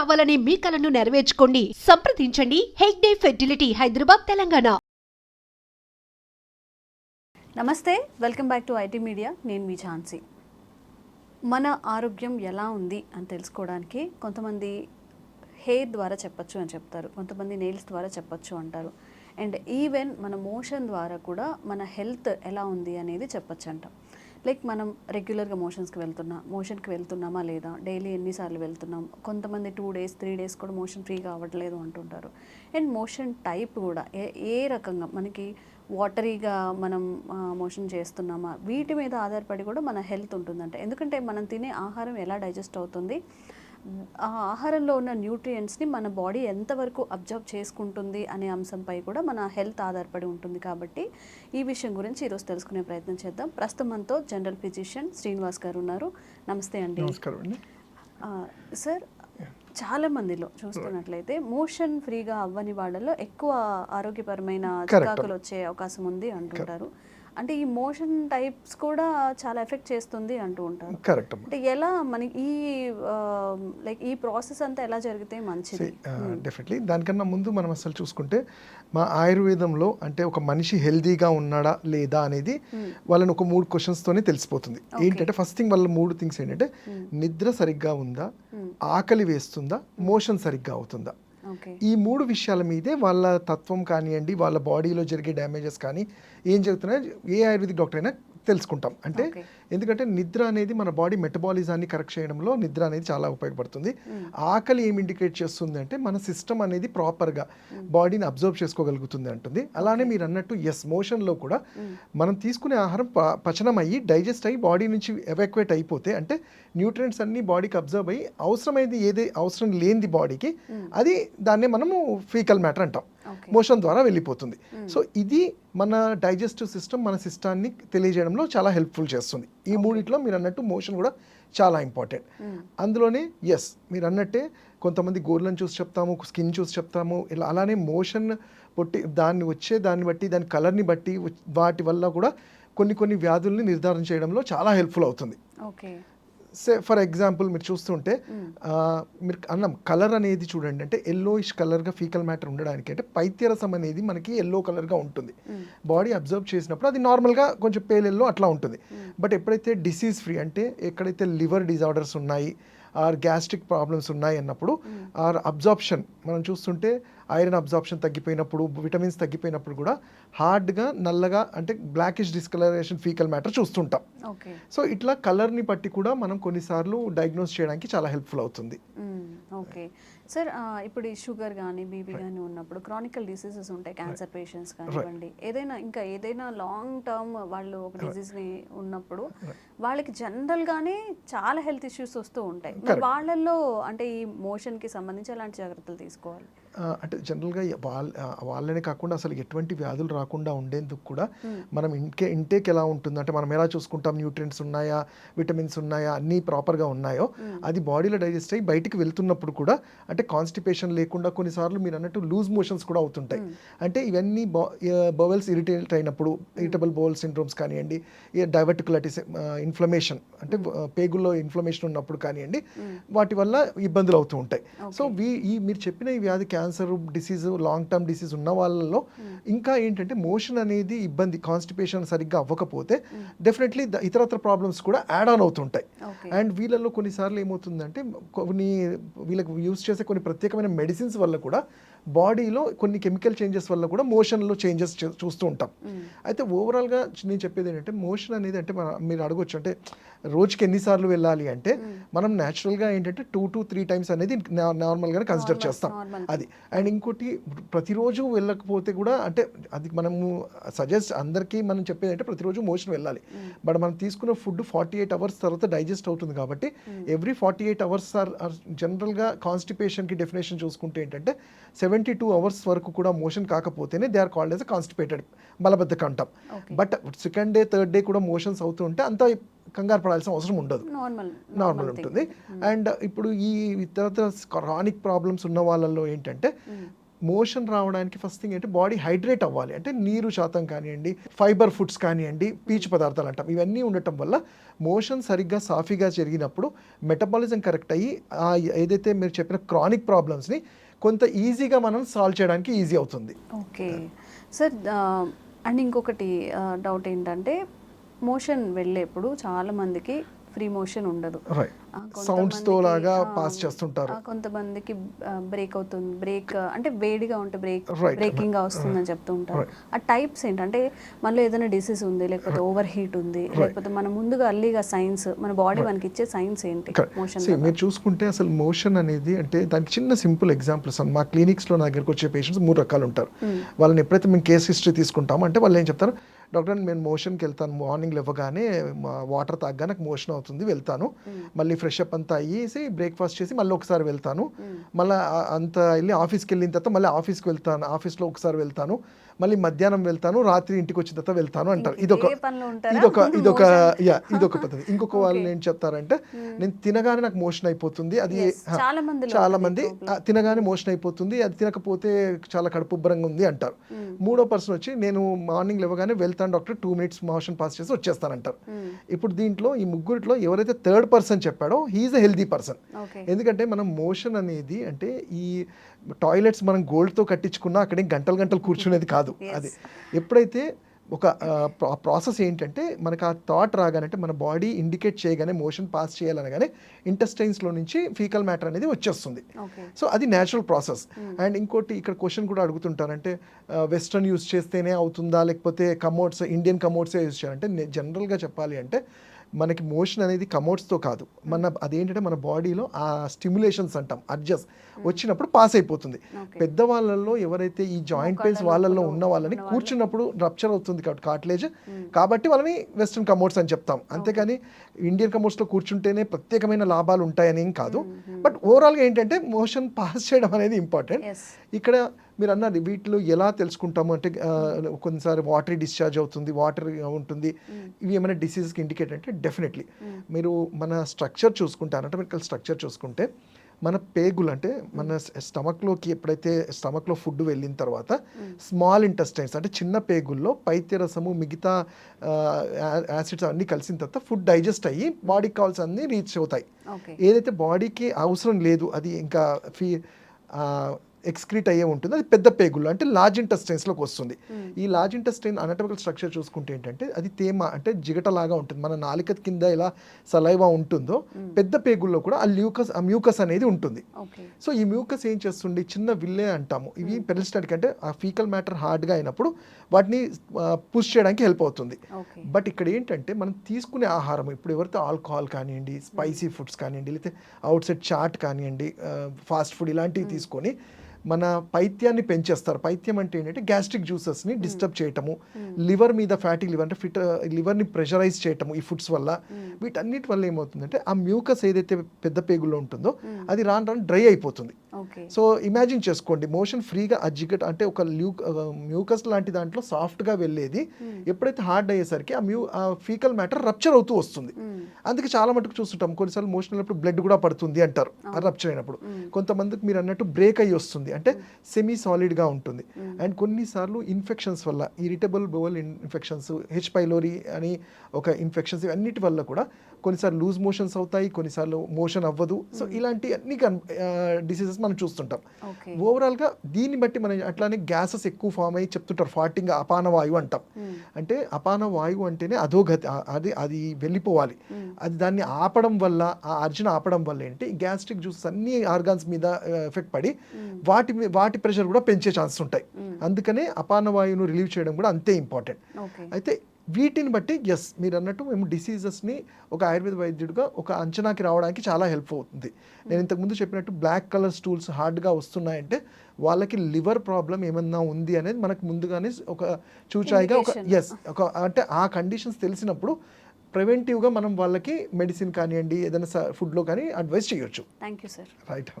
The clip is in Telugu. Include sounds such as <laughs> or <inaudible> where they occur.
కావాలనే మీ కలను నెరవేర్చుకోండి. సంప్రదించండి. హెగ్డే ఫెర్టిలిటీ హైదరాబాద్ తెలంగాణ. నమస్తే. Welcome back to IT media. నేను మీ ఝాన్సీ. మన ఆరోగ్యం ఎలా ఉంది అని తెలుసుకోవడానికి కొంతమంది హెయిర్ ద్వారా చెప్పచ్చు అని చెప్తారు. కొంతమంది నెయిల్స్ ద్వారా చెప్పచ్చు అంటారు. అండ్ ఈవెన్ మన మోషన్ ద్వారా కూడా మన హెల్త్ ఎలా ఉంది అనేది చెప్పొచ్చు అంట. లైక్ మనం రెగ్యులర్గా మోషన్స్కి వెళ్తున్నా మోషన్కి వెళ్తున్నామా లేదా డైలీ ఎన్నిసార్లు వెళ్తున్నాం కొంతమంది టూ డేస్ త్రీ డేస్ కూడా మోషన్ ఫ్రీగా అవ్వట్లేదు అంటుంటారు. అండ్ మోషన్ టైప్ కూడా ఏ ఏ రకంగా మనకి వాటరీగా మనం మోషన్ చేస్తున్నామా వీటి మీద ఆధారపడి కూడా మన హెల్త్ ఉంటుందంట. ఎందుకంటే మనం తినే ఆహారం ఎలా డైజెస్ట్ అవుతుంది? ఆ ఆహారంలో ఉన్న న్యూట్రియంట్స్ని మన బాడీ ఎంతవరకు అబ్జర్వ్ చేసుకుంటుంది అనే అంశంపై కూడా మన హెల్త్ ఆధారపడి ఉంటుంది కాబట్టి ఈ విషయం గురించి ఈరోజు తెలుసుకునే ప్రయత్నం చేద్దాం. ప్రస్తుతం మనతో జనరల్ ఫిజిషియన్ శ్రీనివాస్ గారు ఉన్నారు. నమస్తే అండి. సార్ చాలా మందిలో చూస్తున్నట్లయితే మోషన్ ఫ్రీగా అవ్వని వాళ్ళలో ఎక్కువ ఆరోగ్యపరమైన. చికాకులు వచ్చే అవకాశం ఉంది అంటుంటారు. అంటే ఈ మోషన్ టైప్స్ కూడా చాలా ఎఫెక్ట్ చేస్తుంది అంటూ ఉంటారు. కరెక్ట్ అంటే ఎలా మనకి ఈ లైక్ ఈ ప్రాసెస్ అంతా ఎలా జరిగితే మంచిది? డెఫినెట్లీ దానికన్నా ముందు మనం అసలు చూసుకుంటే మా ఆయుర్వేదంలో అంటే ఒక మనిషి హెల్దీగా ఉన్నాడా లేదా అనేది వాళ్ళని ఒక మూడు క్వశ్చన్స్తోనే తెలిసిపోతుంది. ఏంటంటే ఫస్ట్ థింగ్ వాళ్ళ మూడు థింగ్స్ ఏంటంటే నిద్ర సరిగ్గా ఉందా? ఆకలి వేస్తుందా? మోషన్ సరిగ్గా అవుతుందా? ఈ మూడు విషయాల మీదే వాళ్ళ తత్వం కానివ్వండి వాళ్ళ బాడీలో జరిగే డ్యామేజెస్ కానీ ఏం జరుగుతున్నాయో? ఏ ఆయుర్వేదిక్ డాక్టర్ అయినా తెలుసుకుంటాం. అంటే. ఎందుకంటే నిద్ర అనేది మన బాడీ మెటబాలిజాన్ని కరెక్ట్ చేయడంలో నిద్ర అనేది చాలా ఉపయోగపడుతుంది. ఆకలి ఏం ఇండికేట్ చేస్తుంది అంటే మన సిస్టమ్ అనేది ప్రాపర్గా బాడీని అబ్జర్వ్ చేసుకోగలుగుతుంది అంటుంది. అలానే మీరు అన్నట్టు ఎస్ మోషన్లో కూడా మనం తీసుకునే ఆహారం ప- పచనం అయ్యి డైజెస్ట్ అయ్యి బాడీ నుంచి ఎవాక్యుయేట్ అయిపోతే అంటే న్యూట్రియంట్స్ అన్ని బాడీకి అబ్జర్వ్ అయ్యి అవసరమైంది ఏది అవసరం లేనిది బాడీకి అది దాన్నే మనము ఫీకల్ మ్యాటర్ అంటాం. మోషన్ ద్వారా వెళ్ళిపోతుంది. సో ఇది మన డైజెస్టివ్ సిస్టమ్ మన సిస్టాన్ని తెలియజేయడంలో చాలా హెల్ప్ఫుల్ చేస్తుంది. ఈ మూడిట్లో మీరు అన్నట్టు మోషన్ కూడా చాలా ఇంపార్టెంట్. అందులోనే ఎస్ మీరు అన్నట్టే కొంతమంది గోర్లను చూసి చెప్తాము స్కిన్ చూసి చెప్తాము ఇలా అలానే మోషన్ పొట్టి దాన్ని వచ్చే దాన్ని బట్టి దాని కలర్ని బట్టి వాటి వల్ల కూడా కొన్ని కొన్ని వ్యాధుల్ని నిర్ధారణ చేయడంలో చాలా హెల్ప్ఫుల్ అవుతుంది. సే ఫర్ ఎగ్జాంపుల్ మీరు చూస్తుంటే మీరు అన్నం కలర్ అనేది చూడండి. అంటే ఎల్లోయిష్ కలర్గా ఫీకల్ మ్యాటర్ ఉండడానికి అంటే పైత్యరసం అనేది మనకి ఎల్లో కలర్గా ఉంటుంది. బాడీ అబ్జర్వ్ చేసినప్పుడు అది నార్మల్గా కొంచెం పేల్ ఎల్లో అట్లా ఉంటుంది. బట్ ఎప్పుడైతే డిసీజ్ ఫ్రీ అంటే ఎక్కడైతే లివర్ డిజార్డర్స్ ఉన్నాయి ఆర్ గ్యాస్ట్రిక్ ప్రాబ్లమ్స్ ఉన్నాయి అన్నప్పుడు ఆర్ అబ్జార్ప్షన్ మనం చూస్తుంటే ఐరన్ అబ్జార్ప్షన్ తగ్గిపోయినప్పుడు విటమిన్స్ తగ్గిపోయినప్పుడు కూడా హార్డ్గా నల్లగా అంటే బ్లాకిష్ డిస్కలరేషన్ ఫీకల్ మ్యాటర్ చూస్తుంటాం. సో ఇట్లా కలర్ని బట్టి కూడా మనం కొన్నిసార్లు డయాగ్నోస్ చేయడానికి చాలా హెల్ప్ఫుల్ అవుతుంది. ఓకే సార్ ఆ, ఇప్పుడు ఈ షుగర్ కానీ బీపీ కానీ ఉన్నప్పుడు క్రానికల్ డిసీజెస్ ఉంటాయి క్యాన్సర్ పేషెంట్స్ కానివ్వండి. ఏదైనా ఇంకా ఏదైనా లాంగ్ టర్మ్ వాళ్ళు ఒక డిసీజ్ని ఉన్నప్పుడు వాళ్ళకి జనరల్గానే చాలా హెల్త్ ఇష్యూస్ వస్తూ ఉంటాయి. వాళ్ళల్లో అంటే ఈ మోషన్కి సంబంధించి ఎలాంటి జాగ్రత్తలు తీసుకోవాలి? అంటే జనరల్గా వాళ్ళ వాళ్ళనే కాకుండా అసలు ఎటువంటి వ్యాధులు రాకుండా ఉండేందుకు కూడా మనం ఇంకే ఇంటేక్ ఎలా ఉంటుంది? అంటే మనం ఎలా చూసుకుంటాం? న్యూట్రియంట్స్ ఉన్నాయా? విటమిన్స్ ఉన్నాయా? అన్నీ ప్రాపర్గా ఉన్నాయో అది బాడీలో డైజెస్ట్ అయ్యి బయటికి వెళ్తున్నప్పుడు కూడా అంటే కాన్స్టిపేషన్ లేకుండా కొన్నిసార్లు మీరు అన్నట్టు లూజ్ మోషన్స్ కూడా అవుతుంటాయి. అంటే ఇవన్నీ బవెల్స్ ఇరిటేట్ అయినప్పుడు ఇరిటబుల్ బౌల్ సిండ్రోమ్స్ కానివ్వండి డైవర్టికులటిస్ ఇన్ఫ్లమేషన్ అంటే పేగుల్లో ఇన్ఫ్లమేషన్ ఉన్నప్పుడు కానివ్వండి వాటి వల్ల ఇబ్బందులు అవుతూ ఉంటాయి. సో వీ ఈ మీరు చెప్పిన ఈ వ్యాధి cancer disease long term disease ఉన్న వాళ్ళలో ఇంకా ఏంటంటే మోషన్ అనేది ఇబ్బంది కాన్స్టిపేషన్ సరిగ్గా అవ్వకపోతే డెఫినెట్లీ ఇతరత్ర ప్రాబ్లమ్స్ కూడా యాడ్ ఆన్ అవుతుంటాయి. అండ్ వీళ్ళల్లో కొన్నిసార్లు ఏమవుతుందంటే కొన్ని వీళ్ళకి యూస్ చేసే కొన్ని ప్రత్యేకమైన మెడిసిన్స్ వల్ల కూడా బాడీలో కొన్ని కెమికల్ చేంజెస్ వల్ల కూడా మోషన్లో చేంజెస్ చూస్తూ ఉంటాం. అయితే ఓవరాల్గా నేను చెప్పేది ఏంటంటే మోషన్ అనేది అంటే మన మీరు అడగొచ్చు. అంటే రోజుకి ఎన్నిసార్లు వెళ్ళాలి అంటే మనం న్యాచురల్గా ఏంటంటే టూ టు త్రీ టైమ్స్ అనేది నార్మల్గానే కన్సిడర్ చేస్తాం. అది. అండ్ ఇంకోటి ప్రతిరోజు వెళ్ళకపోతే కూడా అంటే అది మనము సజెస్ట్ అందరికీ మనం చెప్పేది అంటే ప్రతిరోజు మోషన్ వెళ్ళాలి. బట్ మనం తీసుకున్న ఫుడ్ ఫార్టీ ఎయిట్ అవర్స్ తర్వాత డైజెస్ట్ అవుతుంది కాబట్టి every forty eight hours or జనరల్గా కాన్స్టిపేషన్కి డెఫినేషన్ చూసుకుంటే ఏంటంటే సెవెంటీ టూ అవర్స్ వరకు కూడా motion కాకపోతేనే they are called as constipated మలబద్ధకం అంటాం. But second day third day కూడా మోషన్స్ అవుతూ ఉంటే అంత కంగారు పడాల్సిన అవసరం ఉండదు. నార్మల్ నార్మల్ ఉంటుంది. అండ్ ఇప్పుడు ఈ ఇతరత్ర క్రానిక్ ప్రాబ్లమ్స్ ఉన్న వాళ్ళల్లో ఏంటంటే మోషన్ రావడానికి ఫస్ట్ థింగ్ ఏంటి బాడీ హైడ్రేట్ అవ్వాలి. అంటే నీరు శాతం కానివ్వండి ఫైబర్ ఫుడ్స్ కానివ్వండి పీచు పదార్థాలు అంటాం. ఇవన్నీ ఉండటం వల్ల మోషన్ సరిగ్గా సాఫీగా జరిగినప్పుడు మెటబాలిజం కరెక్ట్ అయ్యి ఆ ఏదైతే మీరు చెప్పిన క్రానిక్ ప్రాబ్లమ్స్ని కొంత ఈజీగా మనం సాల్వ్ చేయడానికి ఈజీ అవుతుంది. ఓకే సార్ అండ్ ఇంకొకటి డౌట్ ఏంటంటే మోషన్ వెళ్ళేప్పుడు చాలా మందికి ఫ్రీ మోషన్ ఉండదు. సౌండ్స్తో లాగా పాస్ చేస్తుంటారు. కొంతమందికి బ్రేక్ అవుతుంది. బ్రేక్ అంటే వేడిగా ఉంటే బ్రేక్. బ్రేకింగ్గా వస్తుందని చెప్తూ ఉంటారు. ఆ టైప్స్ ఏంటంటే మనలో ఏదైనా డిసీజ్ ఉంది లేకపోతే ఓవర్ హీట్ ఉంది లేకపోతే మన ముందుగా అల్లిగా సైన్స్ మన బాడీ మనకి ఇచ్చే సైన్స్ ఏంటి? మోషన్ మీరు చూసుకుంటే అసలు మోషన్ అనేది అంటే దానికి చిన్న సింపుల్ ఎగ్జాంపుల్స్ మా క్లినిక్స్లో నా దగ్గరకు వచ్చే పేషెంట్స్ మూడు రకాలు ఉంటారు. వాళ్ళని ఎప్పుడైతే మేము కేస్ హిస్టరీ తీసుకుంటామో అంటే వాళ్ళు ఏం చెప్తారు? డాక్టర్ నేను మోషన్కి వెళ్తాను మార్నింగ్ లేవగానే వాటర్ తాగ్గా నాకు మోషన్ అవుతుంది వెళ్తాను. మళ్ళీ ఫ్రెష్ అప్ అంతా అయ్యేసి బ్రేక్ఫాస్ట్ చేసి మళ్ళీ ఒకసారి వెళ్తాను. మళ్ళీ అంత వెళ్ళి ఆఫీస్కి వెళ్ళిన తర్వాత మళ్ళీ ఆఫీస్కి వెళ్తాను ఆఫీస్లో ఒకసారి వెళ్తాను. మళ్ళీ మధ్యాహ్నం వెళ్తాను రాత్రి ఇంటికి వచ్చిన తర్వాత వెళ్తాను అంటారు. ఇదొక? ఇదొక <laughs> ఇదొక. యా ఇదొక పద్ధతి. ఇంకొక <laughs> వాళ్ళు ఏం చెప్తారంటే నేను తినగానే నాకు మోషన్ అయిపోతుంది అది చాలా మంది తినగానే మోషన్ అయిపోతుంది అది తినకపోతే చాలా కడుపు ఉబ్బరంగా ఉంది అంటారు. మూడో పర్సన్ వచ్చి నేను మార్నింగ్ లేవగానే వెళ్తాను doctor two minutes motion pass చేసి వచ్చేస్తానంటారు. ఇప్పుడు దీంట్లో ఈ ముగ్గురిట్లో ఎవరైతే థర్డ్ పర్సన్ చెప్పాడో హీఈస్ అ హెల్దీ పర్సన్. ఎందుకంటే మనం మోషన్ అనేది అంటే ఈ టాయిలెట్స్ మనం గోల్డ్తో కట్టించుకున్నా అక్కడే గంటలు గంటలు కూర్చునేది కాదు. అది ఎప్పుడైతే ఒక ప్రాసెస్ ఏంటంటే మనకు ఆ థాట్ రాగానంటే మన బాడీ ఇండికేట్ చేయగానే మోషన్ పాస్ చేయాలనగానే ఇంటెస్టైన్స్లో నుంచి ఫీకల్ మ్యాటర్ అనేది వచ్చేస్తుంది. సో అది న్యాచురల్ ప్రాసెస్ అండ్ ఇంకోటి ఇక్కడ క్వశ్చన్ కూడా అడుగుతుంటారంటే వెస్ట్రన్ యూస్ చేస్తేనే అవుతుందా? లేకపోతే కమోడ్స్ ఇండియన్ కమోడ్సే యూస్ చేయాలంటే జనరల్గా చెప్పాలి అంటే మనకి మోషన్ అనేది కమోడ్స్తో కాదు. మన అదేంటంటే మన బాడీలో ఆ స్టిమ్యులేషన్స్ అంటాం అడ్జస్ట్. వచ్చినప్పుడు పాస్ అయిపోతుంది. పెద్దవాళ్ళల్లో ఎవరైతే ఈ జాయింట్ పెయిన్స్ వాళ్ళల్లో ఉన్న వాళ్ళని కూర్చున్నప్పుడు రప్చర్ అవుతుంది కాబట్టి కాట్లేజ్ కాబట్టి వాళ్ళని వెస్ట్రన్ కమోడ్స్ అని చెప్తాం. అంతేకాని ఇండియన్ కమోడ్స్లో కూర్చుంటేనే ప్రత్యేకమైన లాభాలు ఉంటాయని ఏం కాదు. బట్ ఓవరాల్గా ఏంటంటే మోషన్ పాస్ చేయడం అనేది ఇంపార్టెంట్. ఇక్కడ మీరు అన్నారు వీటిలో ఎలా తెలుసుకుంటాము? అంటే కొన్నిసారి వాటర్ డిశ్చార్జ్ అవుతుంది వాటర్ ఉంటుంది. ఇవి ఏమైనా డిసీజెస్కి ఇండికేట్ అంటే డెఫినెట్లీ మీరు మన స్ట్రక్చర్ చూసుకుంటే అనటమికల్ స్ట్రక్చర్ చూసుకుంటే మన పేగులు అంటే మన స్టమక్లోకి ఎప్పుడైతే స్టమక్లో ఫుడ్ వెళ్ళిన తర్వాత స్మాల్ ఇంటెస్టైన్స్ అంటే చిన్న పేగుల్లో పైత్యరసము మిగతా యాసిడ్స్ అన్నీ కలిసిన తర్వాత ఫుడ్ డైజెస్ట్ అయ్యి బాడీకి కావాల్సిన అన్నీ రీచ్ అవుతాయి. ఏదైతే బాడీకి అవసరం లేదు అది ఇంకా ఫీ ఎక్స్క్రీట్ అయ్యే ఉంటుంది. అది పెద్ద పేగులు అంటే లార్జ్ ఇంటెస్టైన్స్లోకి వస్తుంది. ఈ లార్జ్ ఇంటెస్టైన్ అనటమికల్ స్ట్రక్చర్ చూసుకుంటే ఏంటంటే అది తేమ అంటే జిగటలాగా ఉంటుంది. మన నాలిక కింద ఎలా సలైవా ఉంటుందో పెద్ద పేగుల్లో కూడా ఆ ల్యూకస్ ఆ మ్యూకస్ అనేది ఉంటుంది. సో ఈ మ్యూకస్ ఏం చేస్తుంది? చిన్న విల్లే అంటాము. ఇవి పెరిస్టాటిక్ అంటే ఆ ఫీకల్ మ్యాటర్ హార్డ్గా అయినప్పుడు వాటిని పుష్ చేయడానికి హెల్ప్ అవుతుంది. బట్ ఇక్కడ ఏంటంటే మనం తీసుకునే ఆహారం ఇప్పుడు ఎవరైతే ఆల్కహాల్ కానివ్వండి స్పైసీ ఫుడ్స్ కానివ్వండి లేకపోతే అవుట్ సైడ్ చాట్ కానివ్వండి ఫాస్ట్ ఫుడ్ ఇలాంటివి తీసుకొని మన పైత్యాన్ని పెంచేస్తారు. పైత్యం అంటే ఏంటంటే గ్యాస్ట్రిక్ జ్యూసెస్ని డిస్టర్బ్ చేయటము లివర్ మీద ఫ్యాటీ లివర్ అంటే ఫిట్ లివర్ని ప్రెషరైజ్ చేయటము ఈ ఫుడ్స్ వల్ల. వీటన్నిటి వల్ల ఏమవుతుందంటే ఆ మ్యూకస్ ఏదైతే పెద్ద పేగుల్లో ఉంటుందో అది రాను రాను డ్రై అయిపోతుంది. సో ఇమాజిన్ చేసుకోండి. మోషన్ ఫ్రీగా ఆ జిగట్ అంటే ఒక ల్యూ మ్యూకస్ లాంటి దాంట్లో సాఫ్ట్గా వెళ్ళేది. ఎప్పుడైతే హార్డ్ అయ్యేసరికి ఆ మ్యూ ఆ ఫీకల్ మ్యాటర్ రప్చర్ అవుతూ వస్తుంది. అందుకే చాలా మటుకు చూస్తుంటాం. కొన్నిసార్లు మోషన్ అయినప్పుడు బ్లడ్ కూడా పడుతుంది అంటారు. ఆ రప్చర్ అయినప్పుడు. కొంతమందికి మీరు అన్నట్టు బ్రేక్ అయ్యి వస్తుంది. అంటే సెమీ సాలిడ్గా ఉంటుంది. అండ్ కొన్నిసార్లు ఇన్ఫెక్షన్స్ వల్ల irritable bowel infections H pylori అని ఒక ఇన్ఫెక్షన్స్ ఇవన్నిటి వల్ల కూడా కొన్నిసార్లు లూజ్ మోషన్స్ అవుతాయి కొన్నిసార్లు మోషన్ అవ్వదు. సో ఇలాంటి అన్ని డిసీజెస్ మనం చూస్తుంటాం. ఓవరాల్గా దీన్ని బట్టి మనం అట్లానే గ్యాసెస్ ఎక్కువ ఫామ్ అయ్యి చెప్తుంటారు ఫార్టింగ్ అపాన వాయువు అంటాం. అంటే అపాన వాయువు అంటేనే అధోగతి అది అది వెళ్ళిపోవాలి. అది దాన్ని ఆపడం వల్ల ఆ అర్జున ఆపడం వల్ల ఏంటి? గ్యాస్ట్రిక్ జ్యూసెస్ అన్ని ఆర్గాన్స్ మీద ఎఫెక్ట్ పడి వాటి వాటి ప్రెషర్ కూడా పెంచే ఛాన్సెస్ ఉంటాయి. అందుకనే అపాన వాయువును రిలీవ్ చేయడం కూడా అంతే ఇంపార్టెంట్. అయితే వీటిని బట్టి ఎస్ మీరు అన్నట్టు మేము డిసీజెస్ని ఒక ఆయుర్వేద వైద్యుడిగా ఒక అంచనాకి రావడానికి చాలా హెల్ప్ అవుతుంది. నేను ఇంతకుముందు చెప్పినట్టు బ్లాక్ కలర్ స్టూల్స్ హార్డ్గా వస్తున్నాయంటే వాళ్ళకి లివర్ ప్రాబ్లం ఏమన్నా ఉంది అనేది మనకు ముందుగానే ఒక చూచాయిగా ఒక. ఎస్ ఒక అంటే ఆ కండిషన్స్ తెలిసినప్పుడు ప్రివెంటివ్గా మనం వాళ్ళకి మెడిసిన్ కానివ్వండి ఏదైనా ఫుడ్లో కానీ అడ్వైస్ చేయొచ్చు. Thank you sir right